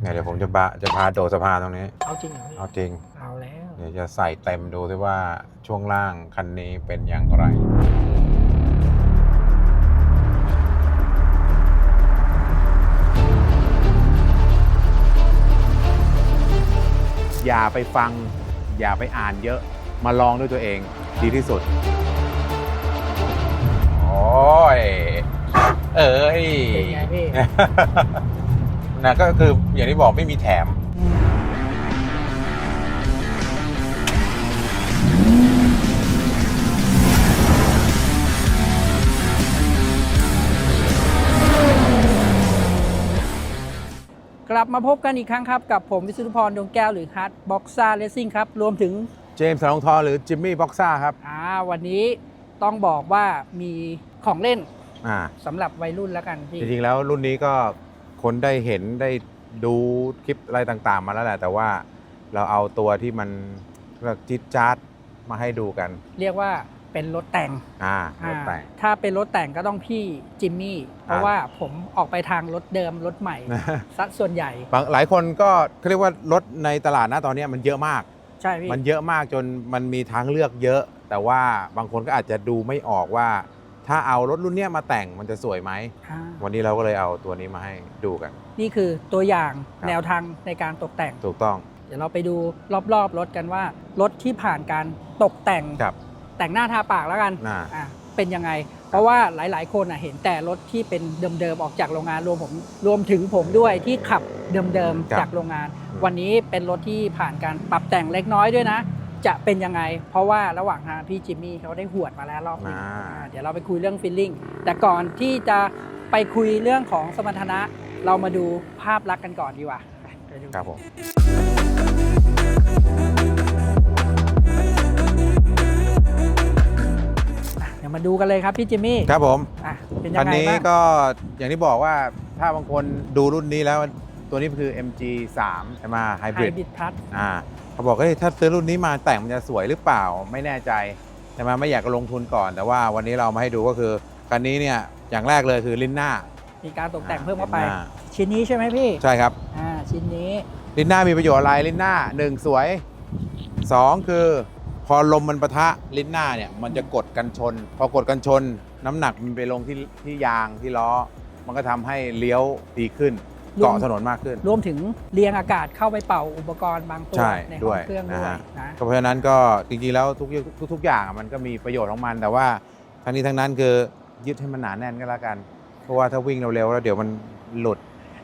เนี่ยเดี๋ยวผมจะบะจะพาโดดสะพานตรงนี้ เอาจริงเหรอพี่เอาจริง เอาแล้วเดี๋ยวจะใส่เต็มดูซิว่าช่วงล่างคันนี้เป็นอย่างไร อย่าไปฟัง อย่าไปอ่านเยอะมาลองด้วยตัวเองดีที่สุด โอ้ย เอ้ย เป็นไงพี่ นะก็คืออย่างที่บอกไม่มีแถม กลับมาพบกันอีกครั้งครับ กับผมวิสุทธิพรดวงแก้วหรือฮาร์ดบ็อกซ่าเลสซิ่งครับ รวมถึงเจมส์สลองทอหรือจิมมี่บ็อกซ่าครับ อ่าวันนี้ต้องบอกว่ามีของเล่นอ่าสำหรับวัยรุ่นแล้วกันพี่ จริงๆแล้วรุ่นนี้ก็ คนได้เห็นได้ดูคลิปอะไรต่างๆ มาแล้วแหละ แต่ว่าเราเอาตัวที่มันเรียกจิ๊ดจ๊าดมาให้ดูกัน เรียกว่าเป็นรถแต่งอ่าอ่ารถแต่ง ถ้าเป็นรถแต่งก็ต้องพี่จิมมี่ เพราะอ่าว่าผมออกไปทางรถเดิมรถใหม่ซะส่วนใหญ่บางหลายคนก็เขาเรียกว่ารถในตลาดนะตอนนี้มันเยอะมาก ใช่พี่ มันเยอะมากจนมันมีทางเลือกเยอะ แต่ว่าบางคนก็อาจจะดูไม่ออกว่า ถ้าเอารถรุ่นเนี้ยมาแต่งมันจะสวยไหม อ่าวันนี้เราก็เลยเอาตัวนี้มาให้ดูกัน นี่คือตัวอย่างครับ แนวทางในการตกแต่ง ถูกต้อง เดี๋ยวเราไปดูรอบๆรถกันว่า รถที่ผ่านการตกแต่งครับ แต่งหน้าทาปากแล้วกันอ่าอะเป็นยังไง เพราะว่าหลายๆ คนอะเห็นแต่รถที่เป็นเดิมๆออกจากโรงงานรวมผมรวมถึงผมด้วยที่ขับเดิมครับๆจากโรงงานอืมวันนี้เป็นรถที่ผ่านการปรับแต่งเล็กน้อยด้วยนะ จะเป็นยังไง เพราะว่าระหว่างทางพี่จิมมี่เขาได้หวดมาแล้วรอบหนึงอ่า อ่าเดี๋ยวเราไปคุยเรื่องฟิลลิ่งแต่ก่อนที่จะไปคุยเรื่องของสมรรถนะ เรามาดูภาพลักษณ์กันก่อนดีกว่าไปดู ครับผมอะเดี๋ยวมาดูกันเลยครับพี่จิมมี่ครับผมอะเป็นยัคันงไงนี้บ้างก็อย่างที่บอกว่าถ้าบางคนดูรุ่นนี้แล้วตัวนี้คือ MG3 ใช่ไหมไฮไฮบริดบริดพัทอ่า เขาบอกเฮ้ยถ้าซื้อรุ่นนี้มาแต่งมันจะสวยหรือเปล่าไม่แน่ใจใช่ไหมไม่อยากจะลงทุนก่อน แต่ว่าวันนี้เรามาให้ดูก็คือคันนี้เนี่ยอย่างแรกเลยคือลิ้นหน้า มีการตกแต่งเพิ่มเข้าไปลิ้นหน้ชิ้นนี้ใช่ไหมพี่ใช่ครับ อ่าชิ้นนี้ลิ้นหน้ามีประโยชน์อะไรลิ้นหน้าหนึ่งสวยสองคือ พอลมมันปะทะลิ้นหน้าเนี่ยมันจะกดกันชน พอกดกันชน น้ำหนักมันไปลงที่ที่ยางที่ล้อ มันก็ทำให้เลี้ยวดีขึ้น เกาะถนนมากขึ้น รวมถึงเรียงอากาศเข้าไปเป่าอุปกรณ์บางตัวใช่ในด้ห้อวยงเครื่องนะด้วยฮะนะก็เพราะฉะนั้นก็จริงๆแล้วทุกทุกทุกอย่างอะมันก็มีประโยชน์ของมัน แต่ว่าทั้งนี้ทั้งนั้นคือยึดให้มันหนาแน่นก็แล้วกัน เพราะว่าถ้าวิ่งเร็วๆแล้วเดี๋ยวมันหลุด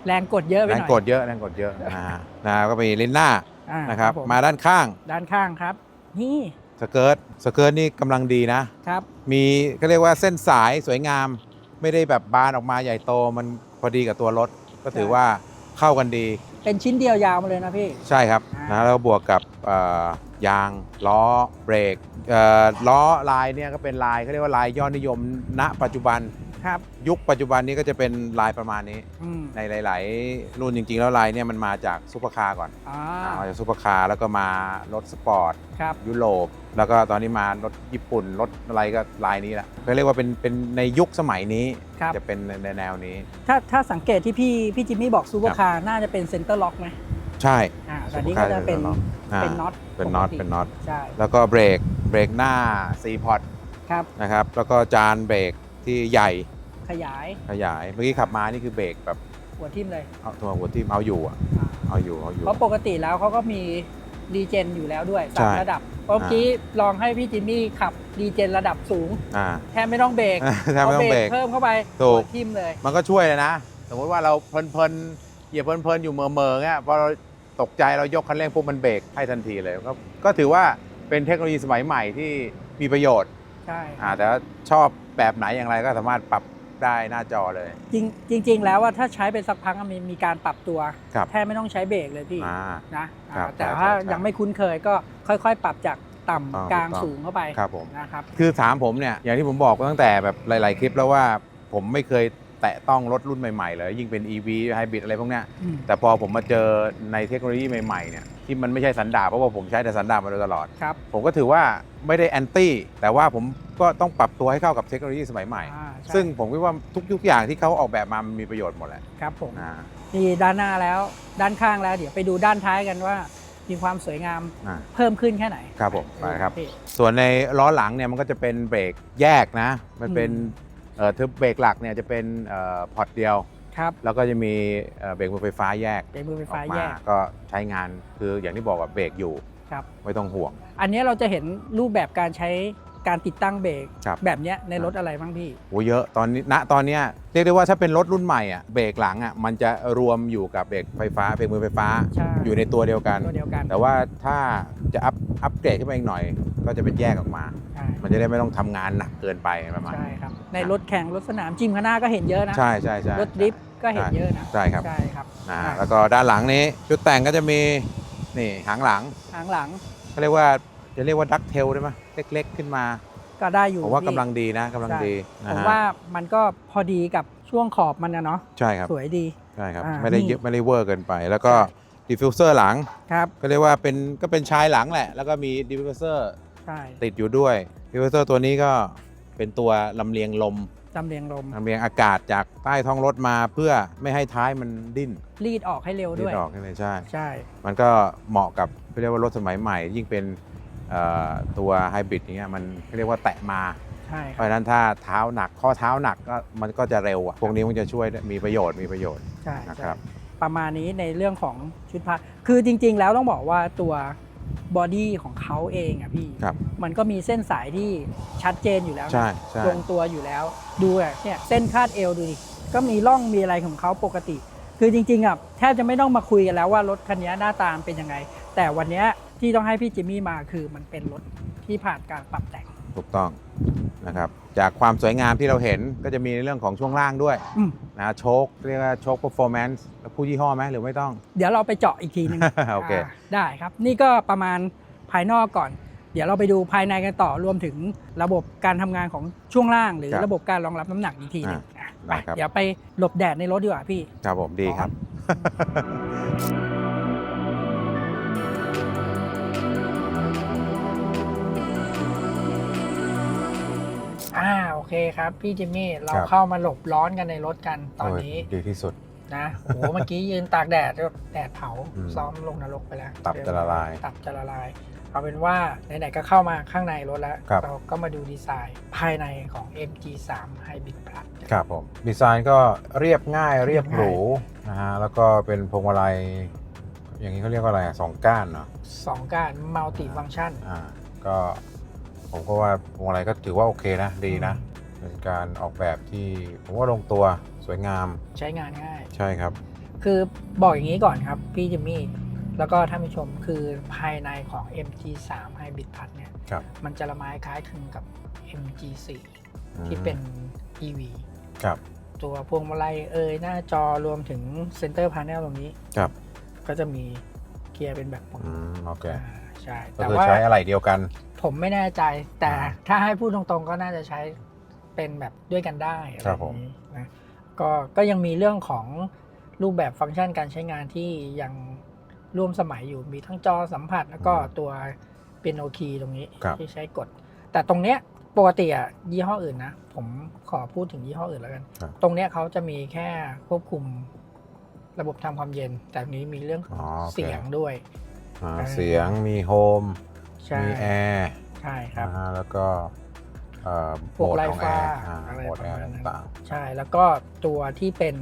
แรงกดเยอะไปแรหงน่อยกดเยอะแรงกดเยอะนะฮะนะก็มีลิ้นหน้าอ่านะครับผมมาด้านข้าง ด้านข้างครับ นี่สเกิร์ตสเกิร์ตนี่กำลังดีนะครับ มีก็เรียกว่าเส้นสายสวยงาม ไม่ได้แบบบานออกมาใหญ่โตมันพอดีกับตัวรถ ก็ถือว่าเข้ากันดี เป็นชิ้นเดียวยาวมาเลยนะพี่ ใช่ครับอ่านนะแล้วบวกกับเอ่อยางล้อเบรกเอ่อล้อลายเนี่ยก็เป็นลายเขาเรียกว่าลายยอดนิยมณปัจจุบัน ครับยุคปัจจุบันนี้ก็จะเป็นลายประมาณนี้ อืมในหลาย ๆ รุ่นจริง ๆ แล้วลายเนี่ยมันมาจากซุปเปอร์คาร์ก่อนอ่ามาจากซุปเปอร์คาร์แล้วก็มารถสปอร์ต ครับ ยุโรป แล้วก็ตอนนี้มารถญี่ปุ่น รถอะไรก็ลายนี้แหละก็เรียกว่าเป็นเป็นในยุคสมัยนี้ครับ จะเป็นในแนวนี้ ถ้าถ้าสังเกตที่พี่พี่จิมมี่บอกซูเปอร์คาร์น่าจะเป็นเซ็นเตอร์ล็อกไหมใช่ อ่าแต่นี้ก็จะเป็นอ่าเป็นน็อตเป็นน็อตปกติเป็นน็อต ใช่แล้วก็เบรกเบรกหน้า4พอร์ตครับ นะครับ แล้วก็จานเบรกที่ใหญ่ ขยายขยาย เมื่อกี้ขับมานี่คือเบรกแบบหัวทิ่มเลยเอาตัวหัวที่เอาอยู่อะอ่าเอาอยู่เอาอยู่เพราะปกติแล้วเขาก็มีรีเจนอยู่แล้วด้วยสามใช่ระดับเมื่อกี้ลองให้พี่จิมมี่ขับรีเจนระดับสูงอ่าแทบไม่ต้องเบรกแทบไม่ต้องเบรกเพิ่มเข้าไปถูกหัวทิ่มเลย มันก็ช่วยเลยนะ สมมติว่าเราเพลินๆเหยียบเพลินๆอยู่เมอเมอๆเงี้ยพอเราตกใจเรายกคันเร่งปุ๊บมันเบรกให้ทันทีเลยก็ก็ถือว่าเป็นเทคโนโลยีสมัยใหม่ที่มีประโยชน์ใช่อ่าแต่ว่าชอบแบบไหนอย่างไรก็สามารถปรับ ได้หน้าจอเลย จริงจริง ๆ แล้วว่าถ้าใช้ไปสักพักอะมีมีการปรับตัวครับแทบไม่ต้องใช้เบรกเลยพี่อ่านะอ่าครับแต่ใช่ถ้าใช่ใช่ยังไม่คุ้นเคยก็ค่อย ๆ ปรับจากต่ำอ๋อกลางถูกต้องสูงเข้าไปครับผมนะครับคือถามผมเนี่ยอย่างที่ผมบอกตั้งแต่แบบหลาย ๆ คลิปแล้วว่าผมไม่เคยแตะต้องรถรุ่นใหม่ ๆ เลย ยิ่งเป็น EV ไฮบริดอะไรพวกเนี้ยอืมแต่พอผมมาเจอในเทคโนโลยีใหม่ ๆ เนี่ย ที่มันไม่ใช่สันดาปเพราะว่าผมใช้แต่สันดาปมาโดยตลอด ครับผมก็ถือว่าไม่ได้แอนตี้แต่ว่าผมก็ต้องปรับตัวให้เข้ากับเทคโนโลยีสมัยใหม่ อ่าใช่ซึ่งผมคิดว่าทุกๆอย่างที่เขาออกแบบมามันมีประโยชน์หมดแหละครับผม อ่าจนี่ด้านหน้าแล้วด้านข้างแล้ว เดี๋ยวไปดูด้านท้ายกันว่า มีความสวยงามอ่าเพิ่มขึ้นแค่ไหนครับผมไปครับ พี่ ส่วนในล้อหลังเนี่ยมันก็จะเป็นเบรกแยกนะ มันเป็นอืมเอ่อทึบเบรกหลักเนี่ยจะเป็นเอ่อพอร์ตเดียว ครับแล้วก็จะมีเอ่อเบรกมือไฟฟ้าแยกเบรกมือไฟอฟ้าอกแยมาก ก็ใช้งานคืออย่างที่บอกว่าเบรกอยู่ครับ ไม่ต้องห่วง อันนี้เราจะเห็นรูปแบบการใช้การติดตั้งเบรกครับ แบบเนี้ยในรถอะไรบ้างพี่โอ้เยอะตอนนี้ณตอนเนี้ยเรียกได้ว่าถ้าเป็นรถรุ่นใหม่อะเบรกหลังอะมันจะรวมอยู่กับเบรกไฟฟ้าเบรกมือไฟฟ้าใช่ อยู่ในตัวเดียวกัน ตัวเดียวกันแต่ว่าถ้าจะอัพอัพเกรดขึ้นไปอีกหน่อย ก็จะเป็นแยกออกมา ใช่มันจะได้ไม่ต้องทำงานหนักเกินไปประมาณใช่ครับในรถแข่งรถสนามจิมข้างหน้าก็เห็นเยอะนะ ใช่ใช่ใช่รถดริฟต์ ก็เห็นเยอะนะใช่ครับ ใช่ครับนะอ่าแล้วก็ด้านหลังนี้ชุดแต่งก็จะมีนี่หางหลังทางหลังเขาเรียกว่าจะเรียกว่าดักเทลได้ไหมเล็ก ๆ ขึ้นมา ก็ได้อยู่ผมว่าพี่กำลังดีนะกำลังใช่ดีนะผมฮะว่ามันก็พอดีกับช่วงขอบมันนะเนาะใช่ครับสวยดีใช่ครับอ่าไม่ได้นี่เยอะไม่ได้เวอร์เกินไป แล้วก็ใช่ดิฟฟิวเซอร์หลังครับก็เรียกว่าเป็นก็เป็นชายหลังแหละ แล้วก็มีดิฟฟิวเซอร์ใช่ติดอยู่ด้วยดิฟฟิวเซอร์ตัวนี้ก็เป็นตัวลำเลียงลม จำเรียงลมลำเลียงอากาศจากใต้ท้องรถมาเพื่อไม่ให้ท้ายมันดิ้นรีดออกให้เร็วดิ้ด้วย นออกให้เลยใช่ ใช่ มันก็เหมาะกับเรียกว่ารถสมัยใหม่ ยิ่งเป็นเอ่อตัวไฮบริดอย่างเงี้ยมันเรียกว่าแตะมา ใช่คเพรับราะฉะนั้นถ้าเท้าหนักข้อเท้าหนักก็มันก็จะเร็วอะพวกนี้มันจะช่วยมีประโยชน์มีประโยชน์ ใช่นะครับใช่ประมาณนี้ในเรื่องของชุดพาคือจริง ๆ แล้วต้องบอกว่าตัว บอดี้ของเขาเองอะพี่ครับ มันก็มีเส้นสายที่ชัดเจนอยู่แล้วนะใช่ใช่ลงตัวอยู่แล้ว ดูอะเนี่ยเส้นคาดเอวดูดิก็มีร่องมีอะไรของเขาปกติ คือจริงๆอะแทบจะไม่ต้องมาคุยกันแล้วว่ารถคันนี้หน้าตามนเป็นยังไง แต่วันเนี้ยที่ต้องให้พี่จิมมี่มาคือมันเป็นรถที่ผ่านการปรับแต่งถูกต้อง นะครับจากความสวยงามที่เราเห็นก็จะมีในเรื่องของช่วงล่างด้วยอืม นะโชคเรียกว่าโชค performance แล้วผู้ยี่ห้อไหมหรือไม่ต้อง เดี๋ยวเราไปเจาะอีกทีหนึง โอเคาได้ครับ นี่ก็ประมาณภายนอกก่อน เดี๋ยวเราไปดูภายในกันต่อรวมถึงระบบการทำงานของช่วงล่าง หรือครับระบบการรองรับน้ำหนักอีกทีหนึงอะได้ไปครับ เดี๋ยวไปหลบแดดในรถดีกว่าพี่ ครับผมดีครับ อ่าโอเคครับ พี่จิมมี่เราครับ เข้ามาหลบร้อนกันในรถกันตอนนี้โยดีที่สุด นะ โอ้โหเมื่อกี้ยืนตากแดดแล้วแดดเผาอืมซ้อมลงนรกไปแล้วตับจะละลายตับจะละลาย เอาเป็นว่าไหนๆก็เข้ามาข้างในรถแล้ว ครับ เราก็มาดูดีไซน์ภายในของ MG3 Hybrid Plus กัน ครับผมดีไซน์ก็เรียบง่ายเรียบหรูนะฮะแล้วก็เป็นพวงมาลัย อย่างนี้เขาเรียกว่าอะไรอะสองก้านเนาะสองการมัลติฟัง c t ชันอ่าก็ ผมก็ว่าพวงมาลัยก็ถือว่าโอเคนะดีนะ เป็นการออกแบบที่ผมว่าลงตัวสวยงามใช้งานง่าย ใช่ครับ คือบอกอย่างนี้ก่อนครับพี่จิมมี่แล้วก็ท่านผู้ชมคือภายในของ MG3 Hybrid Plus เนี่ยครับ มันจะละไม้คล้ายคลึงกับ MG4 อืมที่เป็น EV ครับ ตัวพวงมาลัยเอ่ยหน้าจอรวมถึงเซนเตอร์พา n e l ตรงนี้ครับ ก็จะมีเกียร์เป็นแบบปกอืมโอเคอ่าใช่ก็แต่คือว่าใช้อะไรเดียวกัน ผมไม่แน่ใจ แต่อ่าถ้าให้พูดตรงๆก็น่าจะใช้เป็นแบบด้วยกันได้อะไรครับอผมย่างนี้นะก็ก็ยังมีเรื่องของรูปแบบฟังก์ชันการใช้งานที่ยังร่วมสมัยอยู่มีทั้งจอสัมผัสแล้วก็ตัวเป็นโอคีตรงนี้ครับที่ใช้กด แต่ตรงเนี้ยปกติอะยี่ห้ออื่นนะ ผมขอพูดถึงยี่ห้ออื่นแล้วกันครับตรงเนี้ยเขาจะมีแค่ควบคุมระบบทำความเย็น แต่อันนี้มีเรื่องของอ๋อโอเคเสียงด้วยอ่าอ่าเสียงมีโฮม ใช่ มีแอร์ใช่ครับ นะฮะแล้วก็เอ่อพวกโหมดไลของฟ์แอฟ้าร์อ่าอะไรโหมดประแอร์มาณนั้น ต่างใช่แล้วก็ตัวที่เป็น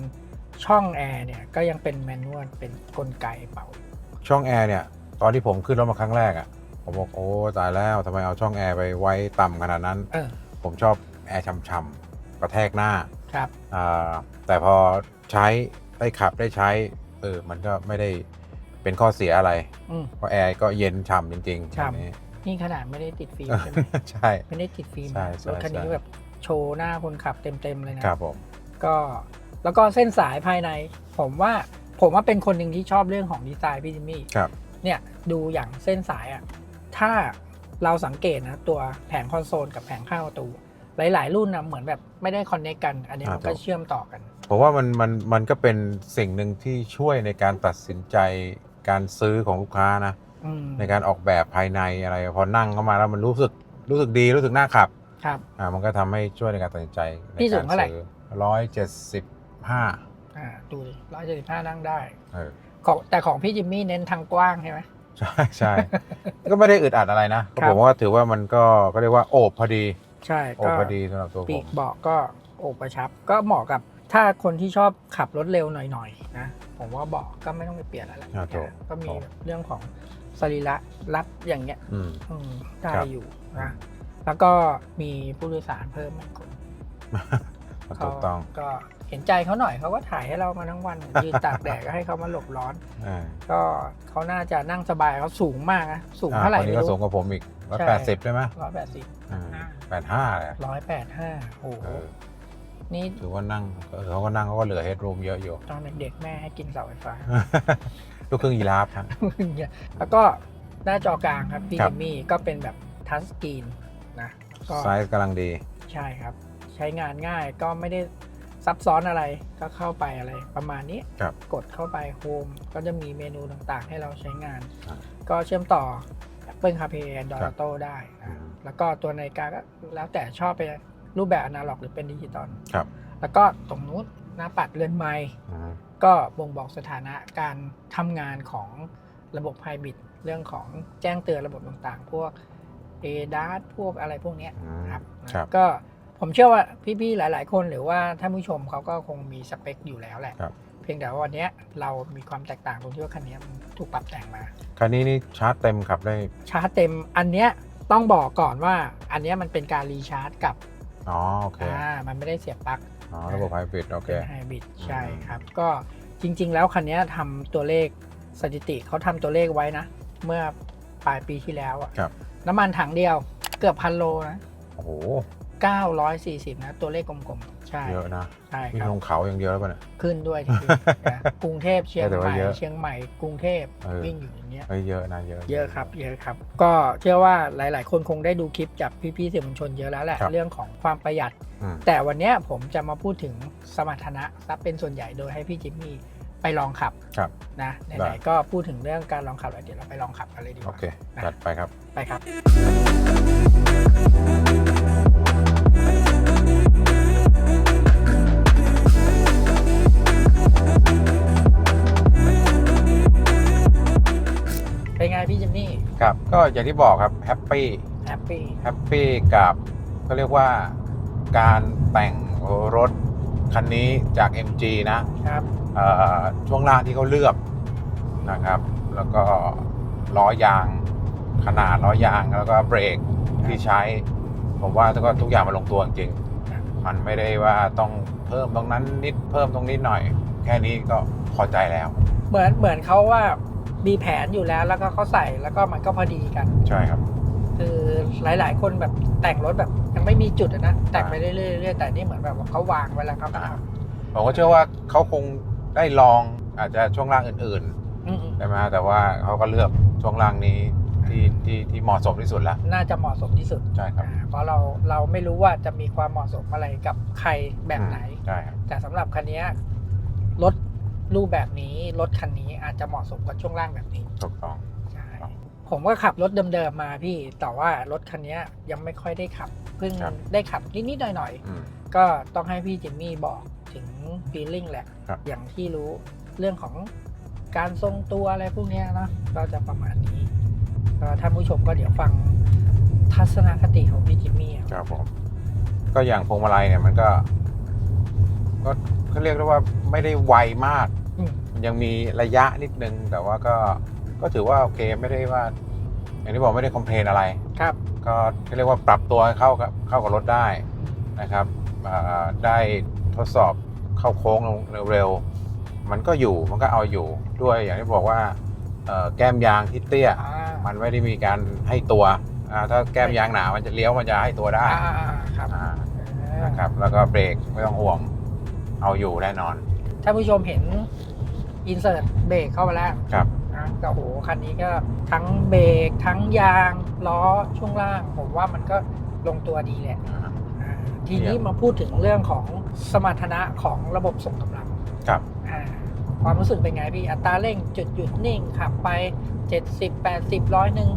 ช่องแอร์เนี่ยก็ยังเป็นแมนนวลเป็นกลไกเป่า ๆช่องแอร์เนี่ย ตอนที่ผมขึ้นรถมาครั้งแรกอะ่ะ ผมบอกโอ้ตายแล้วทำไมเอาช่องแอร์ไปไว้ต่ำขนาดนั้น เออผมชอบแอร์ช่ำๆกระแทกหน้า ครับ อ่าแต่พอใช้ได้ขับได้ใช้เออมันก็ไม่ได้ เป็นข้อเสียอะไร อืม เพราะแอร์ก็เย็นฉ่ำจริงๆฉ่ำ อันนี้ นี่ขนาดไม่ได้ติดฟิล์มใช่ไหม ใช่ ไม่ได้ติดฟิล์มใช่นะใช่รถคันนี้ใช่ แบบโชว์หน้าคนขับเต็มๆเลยนะ ครับผม ก็แล้วก็เส้นสายภายใน ผมว่าผมว่าเป็นคนหนึ่งที่ชอบเรื่องของดีไซน์พี่จิมมี่ครับ เนี่ยดูอย่างเส้นสายอะ่ะถ้าเราสังเกตนะตัวแผงคอนโซลกับแผงข้างประตู หลาย ๆ รุ่นนะเหมือนแบบไม่ได้คอนเนคกัน อันนี้มันก็เชื่อมต่อกัน ผมว่ามันมันมันก็เป็นสิ่งหนึ่งที่ช่วยในการตัดสินใจ การซื้อของลูกค้านะ อืม ในการออกแบบภายในอะไร พอนั่งเข้ามาแล้วมันรู้สึกรู้สึกดีรู้สึกน่าขับครับ อ่ามันก็ทำให้ช่วยในการตัดสินใจในพี่สูกางรเท่าไหร่ซื้อร้อยเจ็ดสิบห้าอ่อ่าดูร้อยเจ็ดสิบห้านั่งได้เออของแต่ของพี่จิมมี่เน้นทางกว้างใช่ไหม ใช่ใช่ ก็ไม่ได้อึดอัดอะไรนะก็ครับ ผมว่าถือว่ามันก็ก็เรียกว่าโอบพอดีใช่โอบก็พอดีสำหรับตัวผปีมกเบาะก็โอบกระชับ ก็เหมาะกับถ้าคนที่ชอบขับรถเร็วหน่อยๆนะ ผมว่าเบาะก็ไม่ต้องไปเปลี่ยนอะไรอ่าถูกก็มีถูก เรื่องของสรีระรับอย่างเงี้ยอืม อืมได้ครับ อยู่นะแล้วก็มีผู้โดยสารเพิ่มหนึ่งคน ถูกต้องก็เห็นใจเขาหน่อยเขาก็ถ่ายให้เรามาทั้งวัน ยืนตากแดดก็ให้เขามาหลบร้อน อ่าก็เขาน่าจะนั่งสบายเขาสูงมากนะสูงอ่าเท่าไหร่คนนี้ไม่ก็สูรู้งกว่าผมอีกร้อยใช่ แปดสิบได้ไหมร้อยแปดสิบแปดห้าเลยร้อยแปดห้าโอ้โหเออ นี่ถือว่านั่งเออเขาก็นั่งเขาก็เหลือเฮดรูมเยอะอยู่ ตอนเด็กๆแม่ให้กินเสาไฟฟ้า ลูกครึ่งยีราฟครับ แล้วก็หน้าจอกลางครับพี่ครัจิบมมี่ก็เป็นแบบทัชสกรีนนะก็ไซส์กำลังดีใช่ครับ ใช้งานง่ายก็ไม่ได้ซับซ้อนอะไรก็เข้าไปอะไร ประมาณนี้ ครับ กดเข้าไปโฮมก็จะมีเมนูต่างๆ ให้เราใช้งานครับก็เชื่อมต่อ Apple CarPlay Android ครับ Auto ได้นะอืมแล้วก็ตัวนาฬิกาก็แล้วแต่ชอบเป็น รูปแบบอนาล็อกหรือเป็นดิจิตอลครับ แล้วก็ตรงนู้นหน้าปัดเรือนไม้อืมก็บ่งบอกสถานะการทำงานของระบบไฮบริดเรื่องของแจ้งเตือนระบบต่างๆ พวก a d a s พวกอะไรพวกเนี้ยอืมครับนะครับ ก็ผมเชื่อว่าพี่ๆหลาย ๆ คนหรือว่าท่านผู้ชมเขาก็คงมีสเปคอยู่แล้วแหละครับเพียงแต่ว่าวันเนี้ยเรามีความแตกต่างตรงที่ว่าคันเนี้ยมันถูกปรับแต่งมา คันนี้นี่ชาร์จเต็มขับได้ ชาร์จเต็มอันเนี้ยต้องบอกก่อนว่าอันเนี้ยมันเป็นการรีชาร์จกับ อ๋อโอเคอ่ามันไม่ได้เสียบปลั๊กอ๋อระบบไฮบริดโอเคเป็นไฮบริดใช่อืมครับ ก็จริง ๆ แล้วคันเนี้ยทำตัวเลขสถิติเขาทำตัวเลขไว้นะ เมื่อปลายปีที่แล้วอะครับน้ำมันถังเดียวเกือบพันโลนะโอ้โห 940 นะ ตัวเลขกลมๆ ใช่ เยอะนะใช่วิ่คงรับ ลงเขาอย่างเดียวแล้วป่ะเนี่ย ขึ้นด้วยทีเดียวนะ กรุงเทพเชียงแต่ใหว่าม่เยอะเชียงใหม่ กรุงเทพเออ วิ่งอยู่อย่างเงี้ย เฮ้ยเยอะนะเยอะ เยอะครับ เยอะครับ ก็เชื่อว่าหลาย ๆ คนคงได้ดูคลิปจากพี่ๆสื่อมวลชนเยอะแล้วแหละ ครับ เรื่องของความประหยัด อืมแต่วันเนี้ยผมจะมาพูดถึงสมรรถนะซะเป็นส่วนใหญ่โดยให้พี่จิมมี่ไปลองขับครับ นะได้ไหนๆก็พูดถึงเรื่องการลองขับแล้วเดี๋ยวเราไปลองขับกันเลยดีกโอว่า เค จัดไปครับ ไปครับ เป็นไงพี่จิมมี่ครับก็อย่างที่บอกครับแฮปปี้แฮปปี้แฮปปี้กับก็เรียกว่าการแต่งรถคันนี้จาก MG นะครับเอ่อช่วงล่างที่เขาเลือกนะครับ แล้วก็ล้อยางขนาดล้อยางแล้วก็เบรกที่ใช้ ผมว่าก็ทุกอย่างมันลงตัวจริงๆมันไม่ได้ว่าต้องเพิ่มตรงนั้นนิดเพิ่มตรงนี้หน่อย แค่นี้ก็พอใจแล้ว เหมือนเหมือนเขาว่า มีแผนอยู่แล้วแล้วก็เขาใส่แล้วก็มันก็พอดีกัน ใช่ครับ คือหลาย ๆ คนแบบแต่งรถแบบยังไม่มีจุดอะนะแต่งไปเรื่อยๆเรื่อยๆแต่นี่เหมือนแบบว่าเขาวางไว้แล้วครับอ่า ผมก็เชื่อว่าเขาคงได้ลองอาจจะช่วงล่างอื่นอืมๆใช่ไหมฮะแต่ว่าเขาก็เลือกช่วงล่างนี้ที่ที่ที่เหมาะสมที่สุดแล้วๆน่าจะเหมาะสมที่สุดใช่ครับอ่าเพราะเราเราไม่รู้ว่าจะมีความเหมาะสมอะไรกับใครแบบไหน อืมใช่ครับแต่สำหรับคันเนี้ยรถ รูปแบบนี้รถคันนี้อาจจะเหมาะสมกับช่วงล่างแบบนี้ถูกต้องใช่ครับผมก็ขับรถเดิมๆมาพี่แต่ว่ารถคันเนี้ยยังไม่ค่อยได้ขับเพิ่งครับได้ขับนิดๆหน่อยๆอืมก็ต้องให้พี่จิมมี่บอกถึง feeling แหละครับอย่างที่รู้เรื่องของการทรงตัวอะไรพวกเนี้ยเนอะก็จะประมาณนี้ก็ท่านผู้ชมก็เดี๋ยวฟังทัศนคติของพี่จิมมี่อะครับผมก็อย่างพวงมาลัยเนี่ยมันก็ ก็เขาเรียกได้ว่าไม่ได้ไวมาก อืม ยังมีระยะนิดนึง แต่ว่าก็ก็ถือว่าโอเคไม่ได้ว่า อย่างที่บอกไม่ได้คอมเพลนอะไร ครับ ก็เรียกว่าปรับตัวให้เข้ากับเข้ากับรถได้นะครับอ่าได้ทดสอบเข้าโค้งเร็วๆมันก็อยู่มันก็เอาอยู่ด้วยอย่างที่บอกว่าเอ่อแก้มยางที่เตี้ย อ่ามันไม่ได้มีการให้ตัวอ่าถ้าแก้มยางหนามันจะเลี้ยวมันจะให้ตัวได้อ่าอ่าครับอ่าเออนะครับแล้วก็เบรกไม่ต้องห่วง เอาอยู่แน่นอน ท่านผู้ชมเห็นอินเสิร์ตเบรกเข้าไปแล้วครับนะก็โหคันนี้ก็ทั้งเบรกทั้งยางล้อช่วงล่าง ผมว่ามันก็ลงตัวดีแหละอ่าอ่าทีนี้มาพูดถึงเรื่องของสมรรถนะของระบบส่งกำลังครับ อ่าความรู้สึกเป็นไงพี่อัตราเร่งจุดหยุดนิ่งขับไป 70 80ร้อยหนึ่ง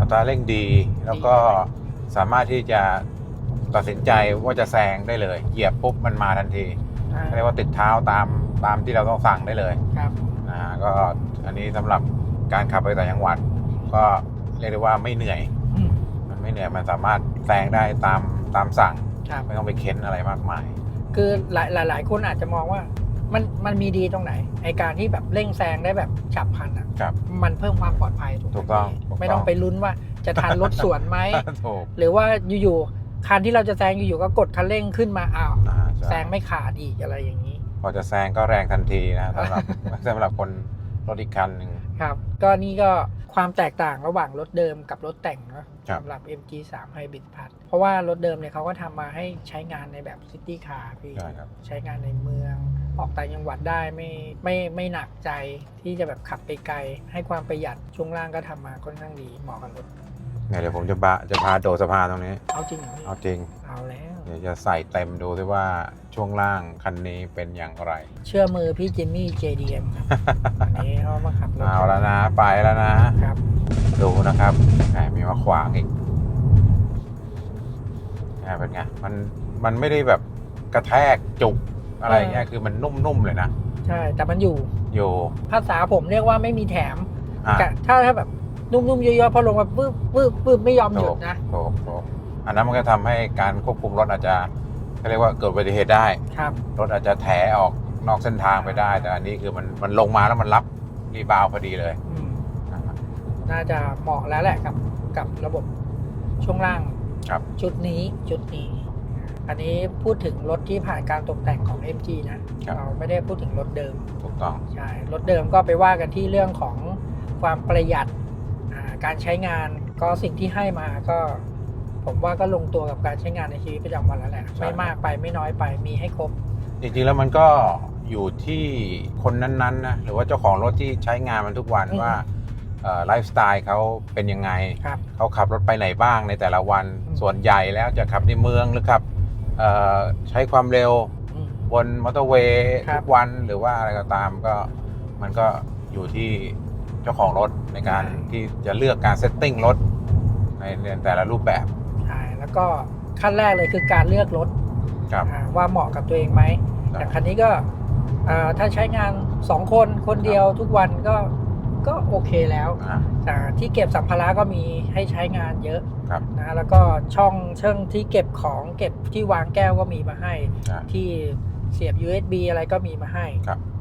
อัตราเร่งดีแล้วก็สามารถที่จะตัดสินใจว่าจะแซงได้เลย เหยียบปุ๊บมันมาทันทีอ่า เรียกว่าติดเท้าตามตามที่เราต้องสั่งได้เลยครับนะฮะก็อันนี้สำหรับการขับไปต่างจังหวัด ก็เรียกได้ว่าไม่เหนื่อยอืมมันไม่เหนื่อยมันสามารถแซงได้ตามตามสั่งครับไม่ต้องไปเค้นอะไรมากมาย คือหลายหลายหลายคนอาจจะมองว่ามันมันมีดีตรงไหนไอการที่แบบเร่งแซงได้แบบฉับพลันอะครับมันเพิ่มความปลอดภัยถูกไหมถูกต้องพี่ถูกต้อง ไม่ต้องไปลุ้นว่าจะทันรถสวนไหมถูกหรือว่าอยู่ๆ คันที่เราจะแซงอยู่ๆก็กดคันเร่งขึ้นมาอ้าวอ่าใช่แซงไม่ขาดอีกอะไรอย่างนี้ พอจะแซงก็แรงทันทีนะสำหรับ สำหรับคนรถอีกคันหนึ่ง ครับ ก็นี่ก็ความแตกต่างระหว่างรถเดิมกับรถแต่งเนอะสำหรับ MG3 Hybrid Plus เพราะว่ารถเดิมเนี่ยเขาก็ทำมาให้ใช้งานในแบบซิตี้คาร์พี่ ใช่ครับ ใช้งานในเมือง ออกต่างจังหวัดได้ไม่ไม่ไม่หนักใจที่จะแบบขับไปไกล ให้ความประหยัดช่วงล่างก็ทำมาค่อนข้างดีเหมาะกับรถ เนี่ยเดี๋ยวผมจะบะจะพาโดดสะพานตรงนี้ เอาจริงเหรอพี่เอาจริง เอาแล้ว เดี๋ยวจะใส่เต็มดูซิว่าช่วงล่างคันนี้เป็นอย่างไร เชื่อมือพี่จิมมี่ JDM ครับอันนี้เขามาขับรถเอาแล้วนะ ไปแล้วนะ ครับดูนะครับแหมมีมาขวางอีกแหมเป็นไง มัน มันไม่ได้แบบกระแทกจุกอะไรเงี้ย คือมันนุ่มๆเลยนะ ใช่แต่มันอยู่ อยู่ ภาษาผมเรียกว่าไม่มีแถมอะ กะถ้าถ้าแบบ นุ่มๆเยอะๆพอลงมาปึ๊บปึ๊บปึ๊บไม่ยอมหยุถูดกนะถูกถูกอันนั้นมันก็ทำให้การควบคุมรถอาจจะเขาเรียกว่าเกิดอุบัติเหตุได้ครับรถอาจจะแถออกนอกเส้นทางไปได้ แต่อันนี้คือมันมันลงมาแล้วมันรับรีบาวด์พอดีเลยอืมนะครับน่าจะเหมาะแล้วแหละกับกับระบบช่วงล่างครับชุดนี้ชุดนี้ อันนี้พูดถึงรถที่ผ่านการตกแต่งของ MG นะครับเราไม่ได้พูดถึงรถเดิมถูกต้องใช่รถเดิมก็ไปว่ากันที่เรื่องของความประหยัดอ่า การใช้งานก็สิ่งที่ให้มาก็ ผมว่าก็ลงตัวกับการใช้งานในชีวิตประจำวันแล้วแหละใช่ ไม่มากไปไม่น้อยไปมีให้ครบ จริงๆแล้วมันก็อยู่ที่คนนั้นๆนะหรือว่าเจ้าของรถที่ใช้งานมันทุกวันอืม ว่าไลฟ์สไตล์เขาเป็นยังไง ครับ เขาขับรถไปไหนบ้างในแต่ละวันอืม ส่วนใหญ่แล้วจะขับในเมืองหรือขับเอ่อใช้ความเร็วอืม บนมอเตอร์เวย์ครับ ทุกวันหรือว่าอะไรก็ตามก็มันก็อยู่ที่ เจ้าของรถในการใช่ ที่จะเลือกการเซตติ้งรถในในแต่ละรูปแบบใช่แล้วก็ขั้นแรกเลยคือการเลือกรถครับ อ่าว่าเหมาะกับตัวเองไหมครับแต่คันนี้ก็อ่าถ้าใช้งาน 2 คนคนเดียวทุกวันก็ก็โอเคแล้วอ่า แต่ที่เก็บสัมภาระก็มีให้ใช้งานเยอะครับนะแล้วก็ช่องเชิงที่เก็บของเก็บที่วางแก้วก็มีมาให้ อ่า ที่เสียบ USB อะไรก็มีมาให้ครับนะครับ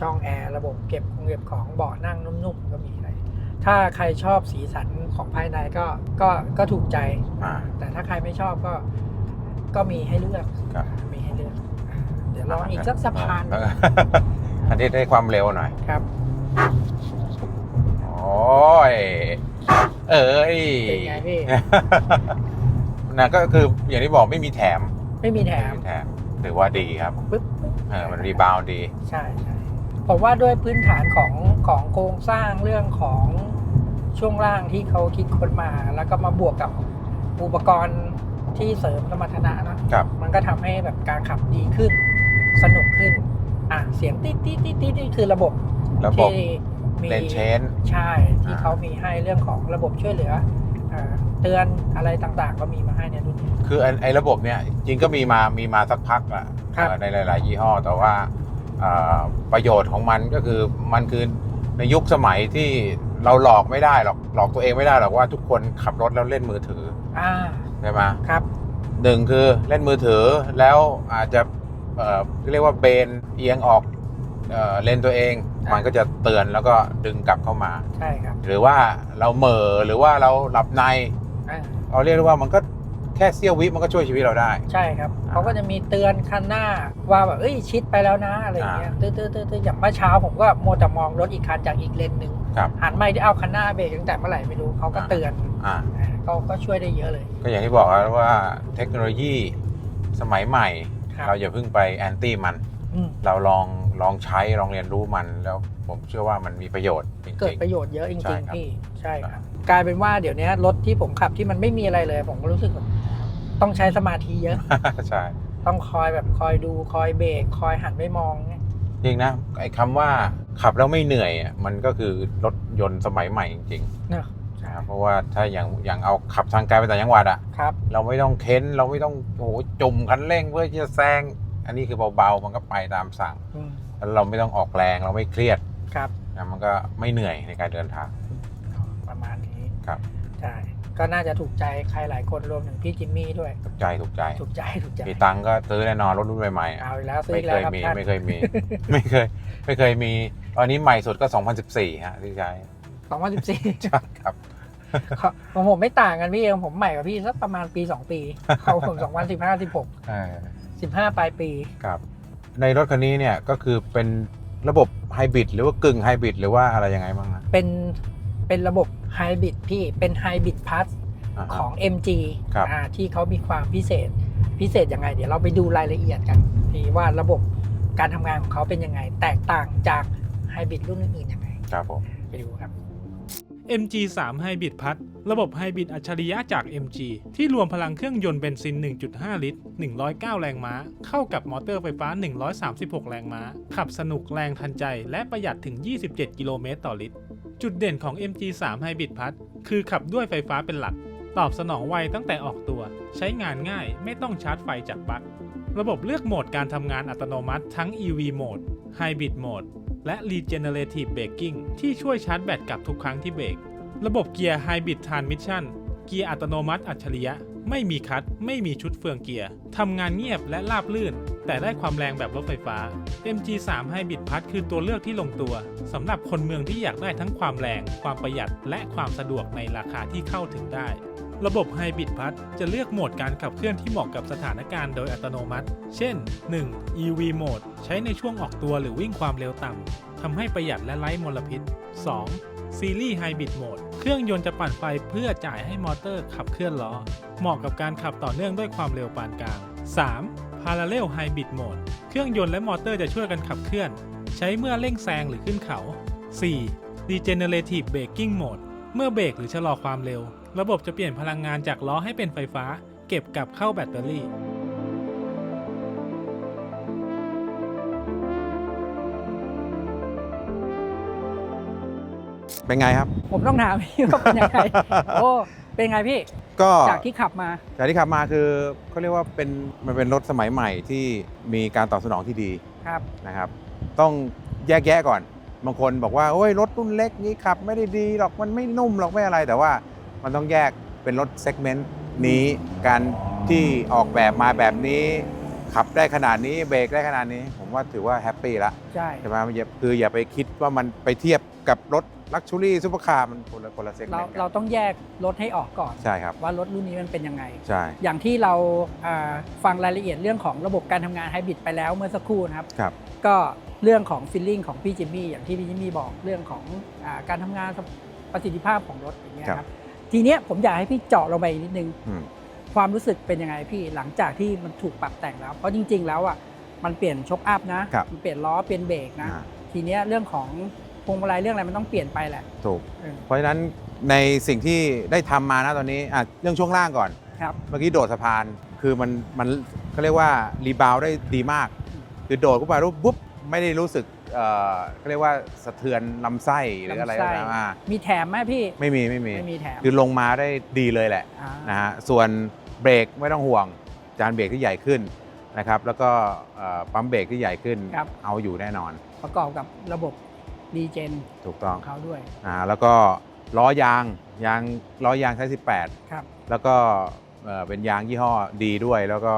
ช่องแอร์ระบบเก็บของเก็บของเบาะนั่งนุ่มๆก็มีให้ถ้าใครชอบสีสันของภายในก็ก็ก็ถูกใจ อ่า แต่ถ้าใครไม่ชอบก็ก็มีให้เลือกครับ มีให้เลือกอ่าเดี๋ยวลองอีกสักสะพานหเอนึ่งอ อันนี้ได้ความเร็วหน่อย ครับโอ้ย เอ้ยเป็นไงพี่ นะก็คืออย่างที่บอกไม่มีแถมไม่มีแถไม่มมีแถมถือว่าดีครับปึ๊บปึ๊บเออมันรีบาวด์ดี ใช่ใช่ ผมว่าด้วยพื้นฐานของของโครงสร้างเรื่องของช่วงล่างที่เขาคิดค้นมา แล้วก็มาบวกกับอุปกรณ์ที่เสริมสมรรถนะเนอะครับ มันก็ทำให้แบบการขับดีขึ้น สนุกขึ้น อะเสียงติ๊ดติ๊ดติ๊ดติ๊ดนี่คือระบบระบบที่มี เลนเชน ใช่ที่อ่า เขามีให้เรื่องของระบบช่วยเหลืออ่าเตือนอะไรต่างๆ ก็มีมาให้ในรุ่นนี้ คือไอ้ไอ้ระบบเนี้ยจริงก็มีมามีมาสักพักละครับ เอ่อในหลาย ๆ ยี่ห้อ แต่ว่าเอ่อ ประโยชน์ของมันก็คือมันคือในยุคสมัยที่เราหลอกไม่ได้หรอกหลอกตัวเองไม่ได้หรอกว่าทุกคนขับรถแล้วเล่นมือถืออ่าใช่ไหมครับหนึ่งคือเล่นมือถือแล้วอาจจะเอ่อเรียกว่าเบนเอียงออกเอ่อเลนตัวเองครับมันก็จะเตือนแล้วก็ดึงกลับเข้ามาใช่ครับ หรือว่าเราเหม่อหรือว่าเราหลับในอ่าเราเรียกได้ว่ามันก็ แค่เสี้ยววิมันก็ช่วยชีวิตเราได้ ใช่ครับอ่าเขาก็จะมีเตือนคันหน้าว่าแบบเอ้ยชิดไปแล้วนะอะไรอย่างเงี้ยอ่าตื้อตื้อตื้อตื้ออย่างเมื่อเช้าผมก็มัวแต่มองรถอีกคันจากอีกเลนหนึ่งครับหันไม่ได้เอาคันหน้าเบรกตั้งแต่เมื่อไหร่ไม่รู้เขาก็อ่าเตือนอ่าอ่าก็ก็ช่วยได้เยอะเลย ก็อย่างที่บอกแล้วว่าเทคโนโลยีสมัยใหม่ครับเราอย่าเพิ่งไปแอนตี้มันอืมเราลองลองใช้ลองเรียนรู้มันแล้วผมเชื่อว่ามันมีประโยชน์จริงๆเกิดประโยชน์เยอะจใช่ริงครับๆพี่ใช่ครับกลายเป็นว่าเดี๋ยวนี้รถที่ผมขับที่มันไม่มีอะไรเลย ผมก็รู้สึกแบบ ต้องใช้สมาธิเยอะ ใช่ ต้องคอยแบบคอยดูคอยเบรกคอยหันไปมองเนี่ยจริงนะไอ้คำว่าขับแล้วไม่เหนื่อยอะมันก็คือรถยนต์สมัยใหม่จริงเนอะๆนะครับเพราะว่าถ้าอย่างอย่างเอาขับทางไกลไปต่างจังหวัดอะ ครับ เราไม่ต้องเค้นเราไม่ต้องโอ้โหจุ่มคันเร่งเพื่อที่จะแซงอันนี้คือเบาๆมันก็ไปตามสั่งอืมแล้วเราไม่ต้องออกแรงเราไม่เครียดครับ นะมันก็ไม่เหนื่อยในการเดินทาง ประมาณนี้ครับใช่ ก็น่าจะถูกใจใครหลายคนรวมถึงพี่จิมมี่ด้วย ถูกใจถูกใจถูกใจถูกใจมีตังค์ก็ซื้อแน่นอนรถรุ่นใหม่ๆอะเอาอีกแล้วซื้อไม่อีกเคแล้วยครับมีท่านไม่เคยมี ไม่เคย ไม่เคยมีอันนี้ใหม่สุดก็ 2014 ฮะ ที่ใช้2014ใช่ครับ ของผมไม่ต่างกันพี่เองผมใหม่กว่าพี่สักประมาณปี2ปีเขาผม2015 16เออ15ปลายปี ครับ ในรถคันนี้เนี่ยก็คือเป็นระบบไฮบริดหรือว่ากึ่งไฮบริดหรือว่าอะไรยังไงบ้างนะเป็นเป็นระบบ ไฮบริดพี่เป็นไฮบริดพัสาฮะของ MG ครับอ่าที่เขามีความพิเศษพิเศษยังไง เดี๋ยวเราไปดูรายละเอียดกันพี่ว่าระบบการทำงานของเขาเป็นยังไง แตกต่างจากไฮบริดรุ่นอื่นๆยังไงครับผมไปดูครับ MG3 Hybrid พัดระบบไฮบริดอัจฉริยะจาก MG ที่รวมพลังเครื่องยนต์เบนซิน 1.5 ลิตร 109 แรงม้า เข้ากับมอเตอร์ไฟฟ้า 136 แรงม้า ขับสนุกแรงทันใจ และประหยัดถึง 27 กิโลเมตรต่อลิตร จุดเด่นของ MG3 Hybrid พัดคือขับด้วยไฟฟ้าเป็นหลัก ตอบสนองไวตั้งแต่ออกตัว ใช้งานง่ายไม่ต้องชาร์จไฟจากปลั๊ก ระบบเลือกโหมดการทำงานอัตโนมัติทั้ง EV Mode Hybrid Mode และ Regenerative Braking ที่ช่วยชาร์จแบตกลับทุกครั้งที่เบรก ระบบเกียร์ Hybrid Transmission เกียร์อัตโนมัติอัจฉริยะ ไม่มีคัตไม่มีชุดเฟืองเกียร์ ทำงานเงียบและราบลื่น แต่ได้ความแรงแบบรถไฟฟ้า MG3 Hybrid Plus คือตัวเลือกที่ลงตัวสำหรับคนเมืองที่อยากได้ทั้งความแรง ความประหยัด และความสะดวกในราคาที่เข้าถึงได้ ระบบ Hybrid Plus จะเลือกโหมดการขับเคลื่อนที่เหมาะกับสถานการณ์โดยอัตโนมัติ เช่น 1. EV Mode ใช้ในช่วงออกตัวหรือวิ่งความเร็วต่ำทำให้ประหยัดและไร้มลพิษ 2. ซีรีส์ Hybrid Mode เครื่องยนต์จะปั่นไฟเพื่อจ่ายให้มอเตอร์ขับเคลื่อนล้อ เหมาะกับการขับต่อเนื่องด้วยความเร็วปานกลาง 3. Parallel Hybrid Mode เครื่องยนต์และมอเตอร์จะช่วยกันขับเคลื่อน ใช้เมื่อเร่งแซงหรือขึ้นเขา 4. Regenerative Braking Mode เมื่อเบรกหรือชะลอความเร็ว ระบบจะเปลี่ยนพลังงานจากล้อให้เป็นไฟฟ้า เก็บกลับเข้าแบตเตอรี่ เป็นไงครับ ผมต้องถามพี่ว่าเป็นยังไง โอ้ เป็นไงพี่ ก็จากที่ขับมา จากที่ขับมาคือเขาเรียกว่าเป็นมันเป็นรถสมัยใหม่ที่มีการตอบสนองที่ดีครับนะครับ ต้องแยกแยะก่อนบางคนบอกว่าโอ้ยรถรุ่นเล็กนี้ขับ ไม่ได้ดีหรอกมันไม่นุ่มหรอกไม่อะไรแต่ว่า มันต้องแยกเป็นรถเซกเมนต์นี้ การที่ออกแบบมาแบบนี้ ขับได้ขนาดนี้เบรกได้ขนาดนี้ ผมว่าถือว่าแฮปปี้ละใช่ใช่ไหมอย่าคืออย่าไปคิดว่ามันไปเทียบกับรถลักชูรี่ซุปเปอร์คาร์มันคนละคนละเซกเมเรานต์เราต้องแยกรถให้ออกก่อน ใช่ครับว่ารถรุ่นนี้มันเป็นยังไง ใช่อย่างที่เราอ่าฟังรายละเอียดเรื่องของระบบการทำงานไฮบริดไปแล้วเมื่อสักครู่นะครับ ครับ ก็เรื่องของฟิลลิ่งของพี่จิมมี่อย่างที่พี่จิมมี่บอกเรื่องของอาการทำงานประสิทธิภาพของรถอย่างเงี้ยครับครับ ทีเนี้ยผมอยากให้พี่เจาะลงไปอีกนิดนึง อืมความรู้สึกเป็นยังไงพี่หลังจากที่มันถูกปรับแต่งแล้ว เพราะจริง ๆ แล้วอะมันเปลี่ยนช็อคอัพนะ ครับ มันเปลี่ยนล้อเปลี่ยนเบรกนะ อ่าทีเนี้ยเรื่องของพวงมาลัยเรื่องอะไรมันต้องเปลี่ยนไปแหละถูก เออเพราะฉะนั้นในสิ่งที่ได้ทำมานะตอนนี้อะเรื่องช่วงล่างก่อน ครับ เมื่อกี้โดดสะพานคือมันมันเขาเรียกว่ารีบาวได้ดีมาก คือโดดเข้าไปรูปปุ๊บไม่ได้รู้สึก เอ่อเขาเรียกว่าสะเทือนลำไส้หรืออะไรก็ลำไส้ตามอ่ามีแถมไหมพี่ ไม่มีไม่มีไม่มีแถมคือลงมาได้ดีเลยแหละานะฮะส่วนเบรกไม่ต้องห่วงจานเบรกที่ใหญ่ขึ้นนะครับแล้วก็เอ่อปั๊มเบรกที่ใหญ่ขึ้น ครับ เอาอยู่แน่นอนประกอบกับระบบดีเจนถูกต้ขององเขาด้วยนะฮะแล้วก็ล้อยางยางล้อยางใช้18ครับแล้วก็เอ่อเป็นยางยี่ห้อดีด้วย แล้วก็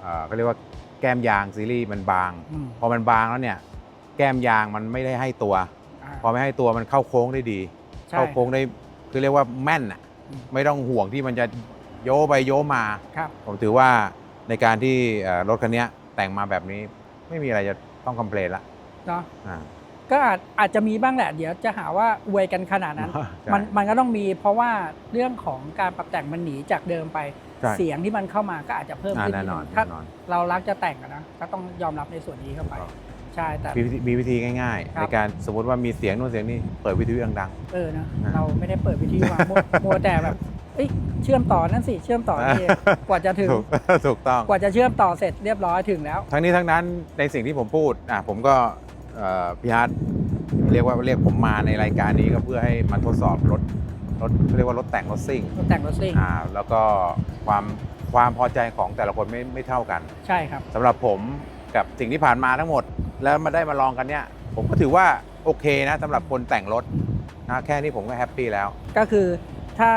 เอ่อเขาเรียกว่าแก้มยางซีรีส์มันบาง อืมพอมันบางแล้วเนี่ย แก้มยางมันไม่ได้ให้ตัวาพอไม่ให้ตัวมันเข้าโค้งได้ดีใช่เข้าโค้งได้คือเรียกว่าแม่นอะอืมไม่ต้องห่วงที่มันจะโยไปโยมาครับผมถือว่าในการที่เอ่อรถคันเนี้ยแต่งมาแบบนี้ไม่มีอะไรจะต้องคอมเพลนละเนาะอ่าก็อาจอาจจะมีบ้างแหละ เดี๋ยวจะหาว่าอวยกันขนาดนั้นใช่มันมันก็ต้องมีเพราะว่าเรื่องของการปรับแต่งมันหนีจากเดิมไปใช่เสียงที่มันเข้ามาก็อาจจะเพิ่มอ่าขึ้นแน่นอนดงถ้าแน่นอนเรารักจะแต่งอะนะก็ต้องยอมรับในส่วนนี้เข้าไปถูกต้อง ใช่แต่ มีวิธีมีวิธีง่ายครัๆบในการสมมติว่ามีเสียงนู่นเสียงนี่เปิดวิทยุดัง เออนะอ่า เราไม่ได้เปิดวิทยุมามัวมัวแต่แบบเอ้ยเชื่อมต่อนั่นสิเชื่อมต่อนี่กว่าจะถึง ถูก ถูกต้อง กว่าจะเชื่อมต่อเสร็จเรียบร้อยถึงแล้ว ทั้งนี้ทั้งนั้นในสิ่งที่ผมพูดอะผมก็เอ่อพี่ฮาร์ดเรียกว่าเรียกผมมาในรายการนี้ก็เพื่อให้มาทดสอบรถรถเขาเรียกว่ารถแต่งรถซิ่งรถแต่งรถซิ่งอ่าแล้วก็ความความพอใจของแต่ละคนไม่ไม่เท่ากันใช่ครับสำหรับผม กับสิ่งที่ผ่านมาทั้งหมด แล้วมาได้มาลองกันเนี่ยผมก็ถือว่าโอเคนะสำหรับคนแต่งรถนะแค่นี้ผมก็แฮปปี้แล้วก็คือถ้า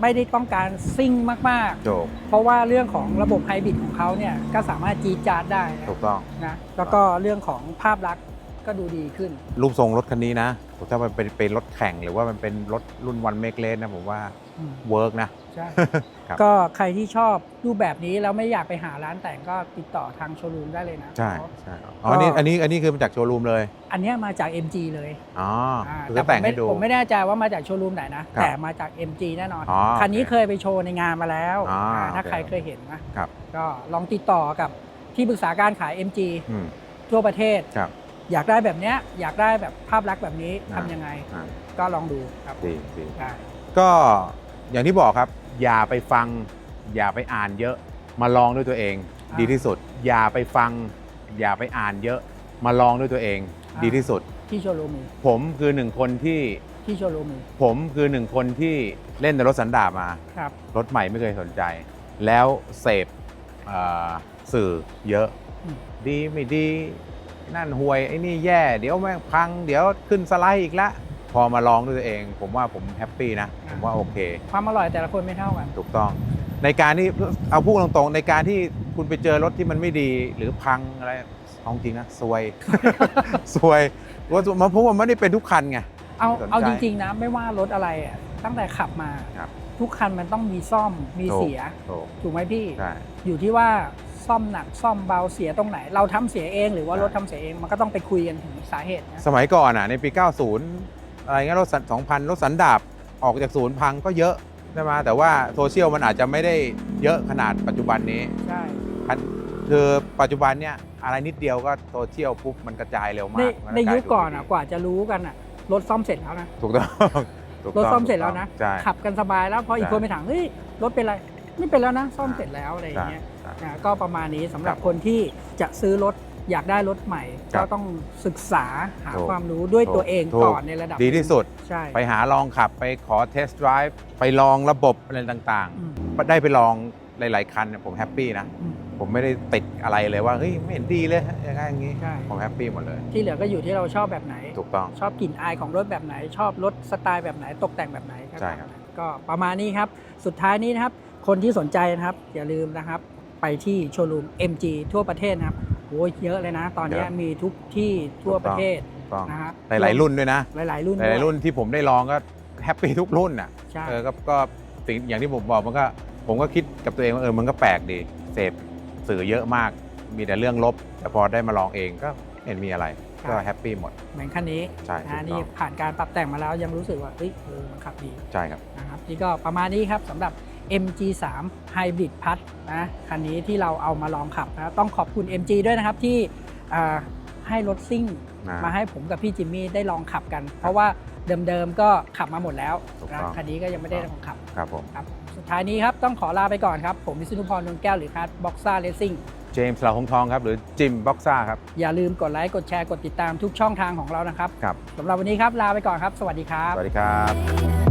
ไม่ได้ต้องการซิ่งมากจบๆ เพราะว่าเรื่องของระบบไฮบริดของเขาเนี่ยก็สามารถจีดจาร์ดได้นะถูกต้อง นะแล้วก็เรื่องของภาพลักษณ์ ก็ดูดีขึ้น รูปทรงรถคันนี้นะถ้ามันเป็นเป็นรถแข่งหรือว่ามันเป็นรถรุ่นวันเมกเลสนะผมว่าอืมเวิร์กนะ ใช่ ครับ ก็ใครที่ชอบรูปแบบนี้แล้วไม่อยากไปหาร้านแต่งก็ติดต่อทางโชว์รูมได้เลยนะใช่เพราะ ใช่อ๋ออันนี้อันนี้อันนี้คือมาจากโชว์รูมเลยอันเนี้ยมาจาก MG เลยอ๋ออ่าคือแต่ก็ผมแต่งไม่ให้ดู ผมไม่แน่ใจว่ามาจากโชว์รูมไหนนะ ครับแต่มาจาก MG แน่นอน อ๋อคันนี้โอเคเคยไปโชว์ในงานมาแล้วอ่าอ่าถ้าโอเคใครเคยเห็นนะครับ ก็ลองติดต่อกับที่ปรึกษาการขาย MG อืมทั่วประเทศ ครับ อยากได้แบบเนี้ยอยากได้แบบภาพลักษณ์แบบนี้อ่าทำยังไง อ่าก็ลองดูครับดีดีได้ ก็อย่างที่บอกครับ อย่าไปฟัง อย่าไปอ่านเยอะ มาลองด้วยตัวเองดีที่สุด อย่าไปฟัง อย่าไปอ่านเยอะ มาลองด้วยตัวเองดีที่สุด ที่โชว์รูมมีผมคือหนึ่งคนที่ที่โชว์รูมมีผมคือหนึ่งคนที่เล่นแต่รถสันดาปมา ครับ รถใหม่ไม่เคยสนใจ แล้วเสพเอ่อสื่อเยอะ อืม ดีไม่ดี นั่นห่วยไอ้นี่แย่เดี๋ยวแม่งพังเดี๋ยวขึ้นสไลด์อีกละพอมาลองด้วยตัวเอง ผมว่าผมแฮปปี้นะ ผมว่าโอเค ความอร่อยแต่ละคนไม่เท่ากัน ถูกต้องในการที่เอาพูดตรงๆ ในการที่คุณไปเจอรถที่มันไม่ดีหรือพังอะไรเอาจริงนะซวยซวยว่ามันเพราะว่ามันไม่ได้เป็นทุกคันไงเอาสนใจเอาจริงๆนะไม่ว่ารถอะไรอะตั้งแต่ขับมาครับทุกคันมันต้องมีซ่อมมีถูกเสียถูกถูกไหมพี่ใช่อยู่ที่ว่า ซ่อมหนักซ่อมเบาเสียตรงไหน เราทำเสียเองหรือว่าใช่รถทำเสียเองมันก็ต้องไปคุยกันถึงสาเหตุนะสมัยก่อนอะในปี 90 อะไรเงี้ยรถสัน2000รถสันดาบออกจากศูนย์พังก็เยอะใช่ไหมแต่ว่าโซเชียลมันอาจจะไม่ได้เยอะขนาดปัจจุบันนี้ใช่คันคือปัจจุบันเนี่ยอะไรนิดเดียวก็โซเชียลปุ๊บมันกระจายเร็วในมากมัในกลายุคเป็ก่อนอะดีกว่าจะรู้กันอะรถซ่อมเสร็จแล้วนะถูกต้องถูกรถต้องซ่อมเสร็จแล้วนะใช่ขับกันสบายแล้วพออีกใช่คนไปถามเฮ้ยรถเป็นไร ไม่เป็นแล้วนะซ่อมเสร็จแล้วอะไรอย่างเงี้ยใช่อ่าก็ประมาณนี้สำหรับครับคนที่จะซื้อรถอยากได้รถใหม่ ครัก็บต้องศึกษาหาถูกความรู้ด้วยถูกตัวเองถูก ก่อนในระดับดีที่สุด ใช่ไปหาลองขับไปขอเทสต์ไดรฟ์ไปลองระบบอะไรต่างอืมๆ ได้ไปลองหลาย ๆ คันเนี่ยผมแฮปปี้นะ อืมผมไม่ได้ติดอะไรเลยว่า เฮ้ย ไม่เห็นดีเลยอย่างนั้นอย่างนี้ ใช่ผมแฮปปี้หมดเลย ที่เหลือก็อยู่ที่เราชอบแบบไหน ถูกต้อง ชอบกลิ่นอายของรถแบบไหน ชอบรถสไตล์แบบไหนตกแต่งแบบไหนก็ใช่ครับตามนั้นก็ประมาณนี้ครับ สุดท้ายนี้นะครับ คนที่สนใจนะครับ อย่าลืมนะครับ ไปที่โชว์รูม MG ทั่วประเทศนะครับโอ้ยเยอะเลยนะ ตอนนี้มีทุกที่ทั่วประเทศถูกต้องนะครับหลายๆรุ่นด้วยนะ หลายๆรุ่นหลายๆรุ่นที่ผมได้ลองก็แฮปปี้ทุกรุ่นอะใช่เออก็ก็สิ่งอย่างที่ผมบอกมันก็ผมก็คิดกับตัวเองว่าเออมันก็แปลกดีเสพสื่อเยอะมากมีแต่เรื่องลบ แต่พอได้มาลองเองก็ไม่เห็นมีอะไร ก็แฮปปี้หมดเหมือนคันนี้ใช่ถูกต้นะองนี่ผ่านการปรับแต่งมาแล้วยังรู้สึกว่าเฮ้ยเออมันขับดีใช่ครับนะครับนี่ก็ประมาณนี้ครับสำหรับ MG3 Hybrid p l u s นะคันนี้ที่เราเอามาลองขับนะต้องขอบคุณ MG ด้วยนะครับที่อ่าให้รถซิ่งนะมาให้ผมกับพี่จิมมี่ได้ลองขับกัน เพราะว่าเดิมๆก็ขับมาหมดแล้วถูกนะต้องคันนี้ก็ยังไม่ได้ลองขับครับผมครับสุดท้ายนี้ครับต้องขอลาไปก่อนครับ ผมวิศนุพรนนท์แก้วหรือคัสบ็อกซ่าเลสซิ่งเจมส์ลาหงทองครับหรือจิมบ็อกซ่าครับ อย่าลืมกดไลค์กดแชร์กดติดตามทุกช่องทางของเรานะครับครับสำหรับวันนี้ครับลาไปก่อนครับ สวัสดีครับ สวัสดีครับ